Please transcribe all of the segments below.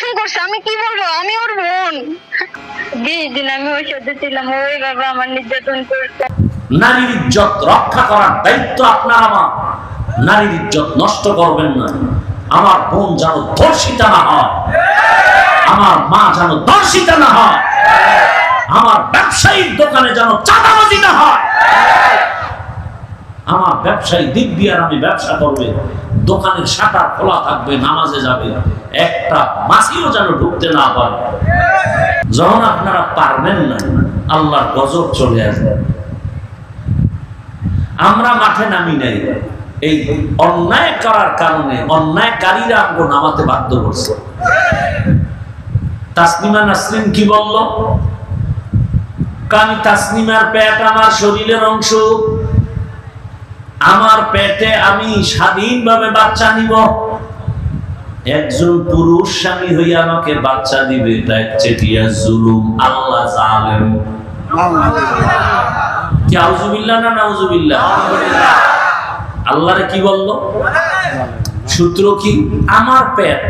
করছে, আমি কি বলব? আমি ওর বোন। বিশ দিন আমি সাথে ছিলাম। ওইভাবে আমার নির্যাতন করছে। নারীর ইজ্জত রক্ষা করার দায়িত্ব আপনার আমার। নারীর ইজ্জত নষ্ট করবেন না। আমার বোন যেন ধর্ষিতা না হয়। আমার মা যেন ধর্ষিতা না হয়। আমার ব্যবসায়ীর দোকানে যেন চাঁদাবাজি না হয় আমার ব্যবসায়ী দিক দিয়ে আমি ব্যবসা করবে, দোকানের শাটার খোলা থাকবে, নামাজে যাবে, একটা মাসিও যেন ঢুকতে না পারে। যখন আপনারা পারবেন না, আল্লাহর গজব চলে আসবে। আমরা মাঠে নামি নাই। এই অন্যায় করার কারণে অন্যায়কারীরা আমগো নামাতে বাধ্য করছে। তাসনিমা নাসরিন কি বলল? আমি তাসনিমার পেট আমার শরীরের অংশ। আমার পেটে আমি স্বাধীনভাবে বাচ্চা নিব। একজন পুরুষ স্বামী হইয়া আমাকে বাচ্চা দিবে চেটিয়া জুলুম, আল্লাহ জালেম। কি সূত্র কি? আমার পেট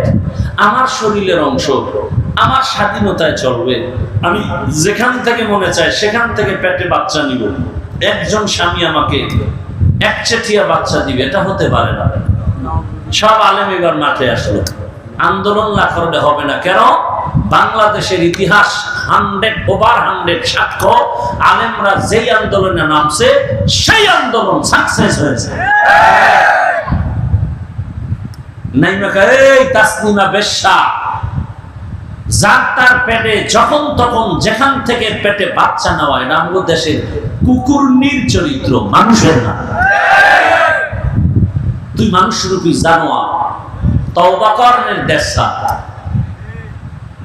আমার শরীরের অংশ, আমার স্বাধীনতায় চলবে। আমি যেখান থেকে মনে চাই সেখান থেকে পেটে বাচ্চা নিব। একজন স্বামী আমাকে একচেটিয়া বাচ্চা দিবে, এটা হতে পারে না। সব আলেম এবার মাঠে আসলো। আন্দোলন না করলে হবে না। কেন? বাংলাদেশের ইতিহাস হান্ড্রেড ওভার হান্ড্রেড সাক্ষ্য আলেমরা যেই আন্দোলনে নামছে, সেই আন্দোলন সাকসেস হয়েছে। তাসনিমা বেশ্যা, যার তার পেটে যখন তখন যেখান থেকে পেটে বাচ্চা নেওয়া এটা আমাদের দেশের কুকুরনির চরিত্র মানুষের না। তুই মানুষ রূপী জানোয়া তওবা করনের দেশা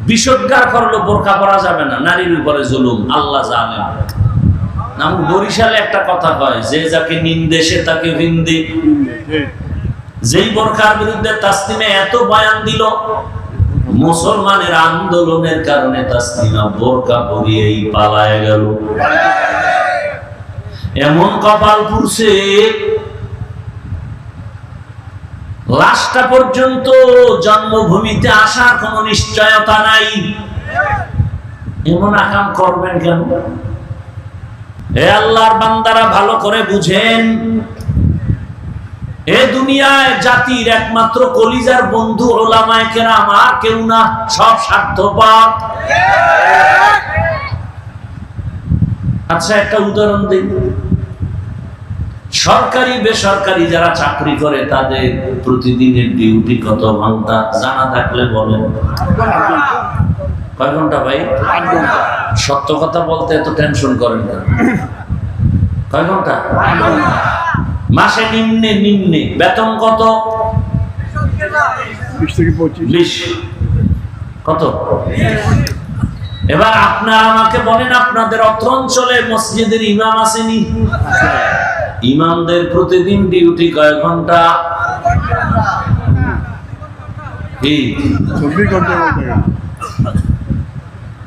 বিষোদ্গার করলে বোরকা পরা যাবে না, নারীর উপরে জুলুম, আল্লাহ জানেন নাম বরিশালে একটা কথা কয়, যে যাকে নিন্দে সে তাকে ভিন্দি। যেই বোরকার বিরুদ্ধে তাসলিমে এত বয়ান দিল, মুসলমানের আন্দোলনের কারণে তাসলিমা বোরকা পরিয়েই পালায় গেল। এমন কপাল পুরছে লাশটা পর্যন্ত জন্মভূমিতে আসার কোন নিশ্চয়তা নাই। এমন আকাম করবেন কেন? হে আল্লাহর বান্দারা, ভালো করে বুঝেন। এ দুনিয়ায় জাতির একমাত্র কলিজার বন্ধু ওলামায় কেরাম আর কেউ না, সব স্বার্থপর। আচ্ছা একটা উদাহরণ দিন সরকারি বেসরকারি যারা চাকরি করে তাদের প্রতিদিনের ডিউটি কত ঘণ্টা? জানা থাকলে বলেন। কয় ঘণ্টা ভাই? সত্য কথা বলতে এত টেনশন করেন কেন? কয় ঘণ্টা? মাসে নিম্নে নিম্নে। বেতন কত? কত? এবার আপনার আমাকে বলেন আপনাদের অত্র অঞ্চলে মসজিদের ইমাম আসেনি? ইমামদের প্রতিদিন ডিউটি কয় ঘণ্টা?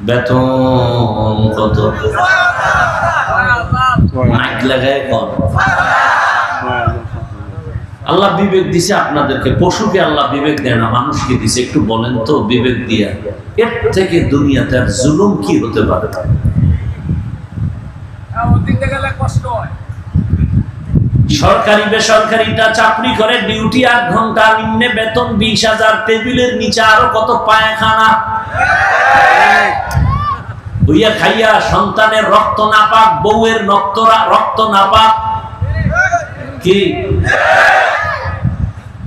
বেতন কত? মাইক লাগায় কম আল্লাহ বিবেক দিছে আপনাদেরকে পশুকে আল্লাহ বিবেক দেয় না মানুষকে দিছে। একটু বলেন তো বিবেক দিয়া। এর থেকে দুনিয়াতে আর জুলুম কি হতে পারে? সরকারি বেসরকারিটা চাকরি করে, ডিউটি আট ঘণ্টা, নিম্নে বেতন বিশ হাজার, টেবিলের নিচে আরও কত পায়খানা। হইয়া খাইয়া সন্তানের রক্ত না পাক বউয়ের রক্ত রক্ত না পাক কি?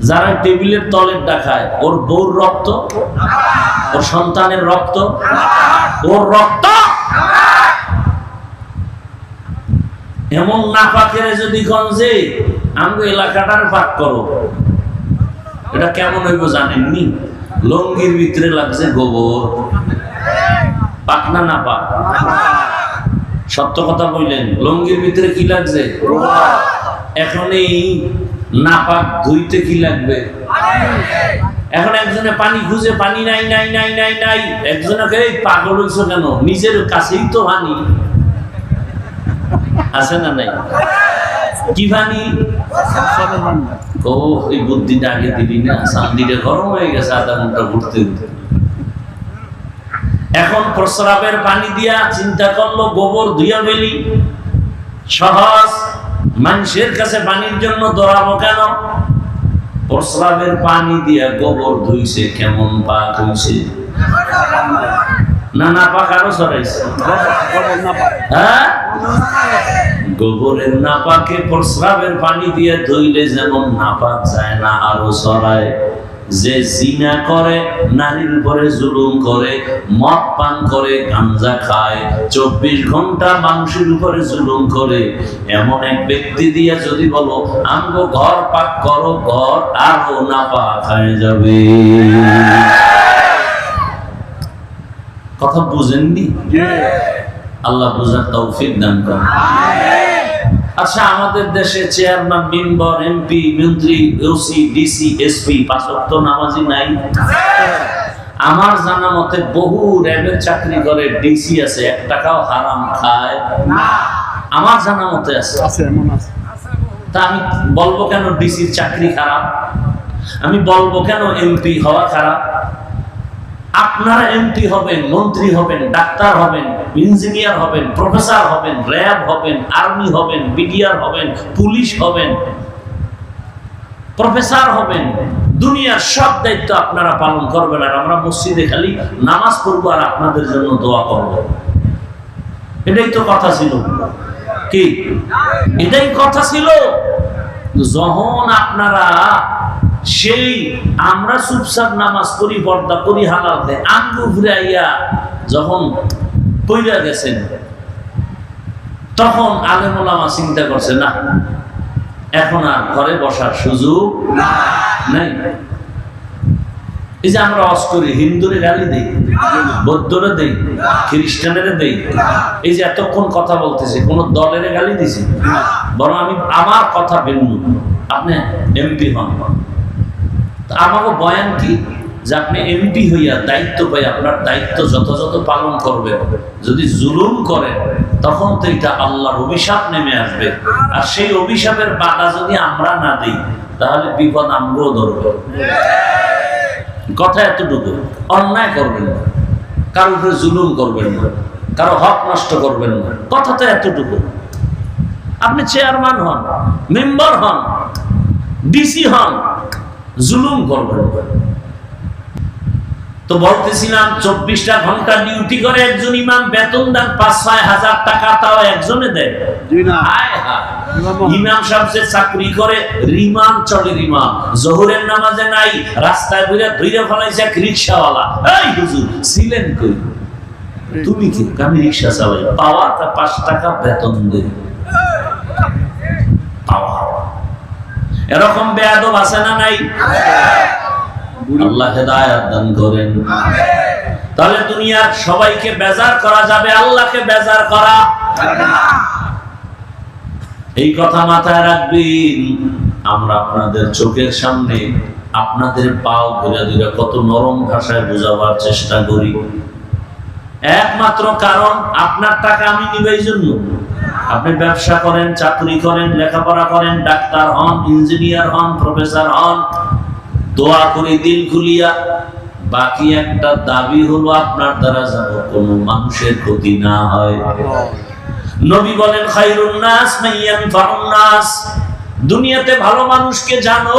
যারা টেবিলের তলের দেখায়, ওর বউর রক্ত, ওর সন্তানের রক্ত, ওর রক্ত। এমন না পাকের যদি গঞ্জে আমাকে এলাকাটার পাক করো। এটা কেমন হইব জানেননি? লঙ্গির ভিতরে লাগছে গোবর। পাক না না পাক সত্য কথা বললেন লঙ্গির ভিতরে কি লাগছে? এখন এই নাপাক ধুইতে কি লাগবে? এখন একজনে পানি খুঁজে পানি নাই নাই নাই নাই নাই। একজনকে এই পাগল হইছো কেন? নিজের কাছেই তো পানি। আছে না নাই? কি পানি ও, এই বুদ্ধিটা আগে দিলি না সান্দিটা গরম হয়ে গেছে, আধা ঘণ্টা ঘুরতে ঘুরতে। এখন প্রস্রাবের পানি দিয়া চিন্তা করল, গোবর ধুইয়া ফেলি। সহজ, মানুষের কাছে পানির জন্য দৌড়াবো কেন? প্রস্রাবের পানি দিয়া গোবর ধুইছে, কেমন পাক হইছে? না না, পাক আরও সরাইছে খবর না পায় হ্যাঁ? গোবরের নাপাকে প্রস্রাবের পানি দিয়ে ধুইলে যেমন নাপাক যায় না, আরও সরায় যে জিনা করে, নারীর উপরে জুলুম করে, মদ পান করে, গাঞ্জা খায়, চব্বিশ ঘণ্টা মানুষের উপরে জুলুম করে। এমন এক ব্যক্তি দিয়ে যদি বলো আমগো ঘর পাক করো, ঘর আরও না পাক হয়ে যাবে। কথা বুঝেননি? আল্লাহ বুঝার তৌফিক দান করেন। আচ্ছা আমাদের দেশে চেয়ারম্যান মেম্বার এমপি মন্ত্রী ওসি ডিসি এসপি পাঁচক্ত নামাজি নাই। আমার জানা মতে বহু র্যাবের চাকরি করে ডিসি আছে এক টাকাও হারাম খায়। আমার জানা মতে আছে। তা আমি বলব কেন ডিসির চাকরি খারাপ? আমি বলব কেন এমপি হওয়া খারাপ? আপনারা এমপি হবেন, মন্ত্রী হবেন, ডাক্তার হবেন, ইঞ্জিনিয়ার হবেন, প্রফেসর হবেন, র্যাব হবেন, আর্মি হবেন, বিডিআর হবেন, পুলিশ হবেন, প্রফেসর হবেন, দুনিয়ার সব দায়িত্ব আপনারা পালন করবেন। আর আমরা মসজিদে খালি নামাজ পড়ব আর আপনাদের জন্য দোয়া করব। এটাই তো কথা ছিল। কি? এটাই কথা ছিল। যখন আপনারা সেই আমরা চুপচাপ নামাজ পড়ি, পর্দা করি, হালাল দেয়। আঙ্গু ঘুরাইয়া যখন পইরা গেছেন, তখন আলেমুলামা চিন্তা করছে না, এখন আর ঘরে বসার সুযোগ নাই। এই যে আমরা অস করি, হিন্দুরে গালি দেই, বৌদ্ধরে দেই, খ্রিস্টানের দেই। এই যে এতক্ষণ কথা বলতেছে, কোন দলের গালি দিছি। বরং আমি আমার কথা ভিন্ন। আপনি এমপি হন। আমাকে বয়ান কি? যে আপনি এমপি হইয়া দায়িত্ব পাই আপনার দায়িত্ব যথাযথ পালন করবেন, যদি জুলুম করেন, তখন তো এটা আল্লাহর অভিশাপ নেমে আসবে। আর সেই অভিশাপের বাধা যদি আমরা না দিই, তাহলে বিপদ আমরাও ধরবে। কথা এতটুকু। অন্যায় করবেন না। কারোর উপরে জুলুম করবেন না। কারও হক নষ্ট করবেন না। কথা তো এতটুকু। আপনি চেয়ারম্যান হন, মেম্বার হন, ডিসি হন জুলুম করবেন। তো বলতেছিলাম চব্বিশটা ঘণ্টা ডিউটি করে একজন ইমাম বেতন দেন পাঁচ ছয় হাজার টাকা তাও একজনে দেয়। ইমাম সাহেব যে চাকরি করে রিমান্ড চলে রিমান্ড। জোহরের নামাজে নাই রাস্তায় বুঝে ধুইরে ফেলাইছে এক রিক্সাওয়ালা। এই হুজুর ছিলেন কই? তুমি কি? আমি রিক্সা চালাই। পাওয়া তা পাঁচ টাকা বেতন দে পাওয়া এরকম বেয়াদব আছে না নাই? আল্লাহ হেদায়াত দান করেন। তাহলে দুনিয়ার সবাইকে বেজার করা যাবে আল্লাহকে বেজার করা। এই কথা মাথায় রাখবেন আমরা আপনাদের চোখের সামনে আপনাদের পাও ধরে ধরে কত নরম ভাষায় বোঝাবার চেষ্টা করি। একমাত্র কারণ আপনার টাকা আমি নিব এই জন্য। আপনি ব্যবসা করেন, চাকরি করেন, লেখাপড়া করেন, ডাক্তার হন, ইঞ্জিনিয়ার হন, প্রফেসর হন, দোয়া করে, দিল খুলিয়া। বাকি একটা দাবি হলো, আপনার দ্বারা যেন কোনো মানুষের ক্ষতি না হয়। নবী বলেন, খাইরুন নাস, মাইয়ান নাস। দুনিয়াতে ভালো মানুষকে জানো,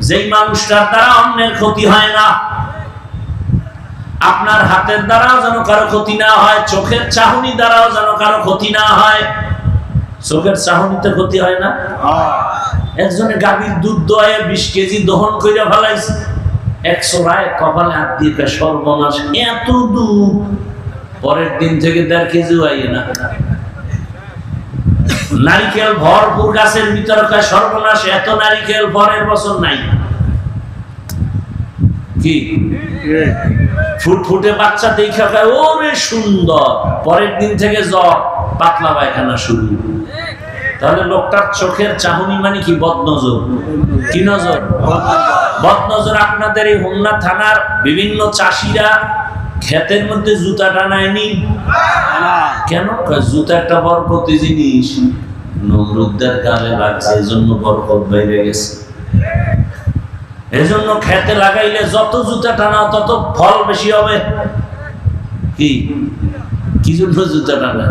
যেই মানুষটার দ্বারা অন্যের ক্ষতি হয় না। আপনার হাতের দ্বারাও যেন কারও ক্ষতি না হয় চোখের চাহনি দ্বারাও যেন কারও ক্ষতি না হয়। চোখের চাহনিতে ক্ষতি হয় না? একজনে গাভীর দুধ দোয়ায় বিশ কেজি দহন করে ফেলাইছে। একশো রায় কপালে হাত দিয়ে সর্বনাশ এত দুধ। পরের দিন থেকে দেড় কেজি আইয়ে না। নারিকেল ভরপুর গাছের ভিতরে সর্বনাশ এত নারিকেল পরের বছর নাই। কি? ফুটফুটে বাচ্চা দেখা কয় ওরে সুন্দর। পরের দিন থেকে জ্বর পাতলা পায়খানা শুরু। তাহলে লোকটার চোখের চাহনি মানে কি? বদনজর। কি নজর? বদনজর। আপনাদের এই হোমনা থানার বিভিন্ন চাষিরা ক্ষেতের মধ্যে জুতা টানায়নি? কেন? জুতা একটা বরকতি জিনিস। নমরুদ্দের গালে লাগছে এই জন্য বরকত বাইরে গেছে। এজন্য খেতে লাগাইলে যত জুতা টানাও তত ফল বেশি হবে। কি? কি জন্য জুতা টানা?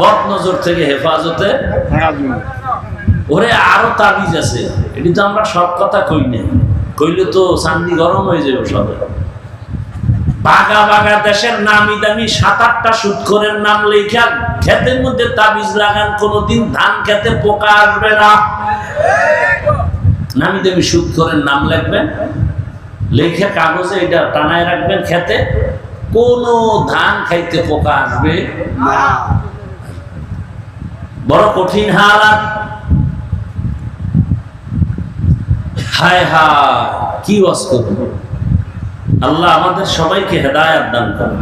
বদ নজর থেকে হেফাজতে? ওরে, আরও তাবিজ আছে। এটি তো আমরা সব কথা কই কইলে তো চান্দি গরম হয়ে যাবে সবে। বাগা বাগা দেশের নামি দামি সাত আটটা সুৎখরের নাম লেখা ক্ষেতের মধ্যে তাবিজ লাগান, কোনোদিন ধান খেতে পোকা আসবে না। নামি দামি সুৎখরের নাম লিখবেন। লেখে কাগজে এটা টানায় রাখবেন খেতে। কোন ধান খাইতে পোকা আসবে? বড় কঠিন হালাত। হায় হায়, কি ওয়াজ করব? আল্লাহ আমাদের সবাইকে হেদায়াত দান করুন।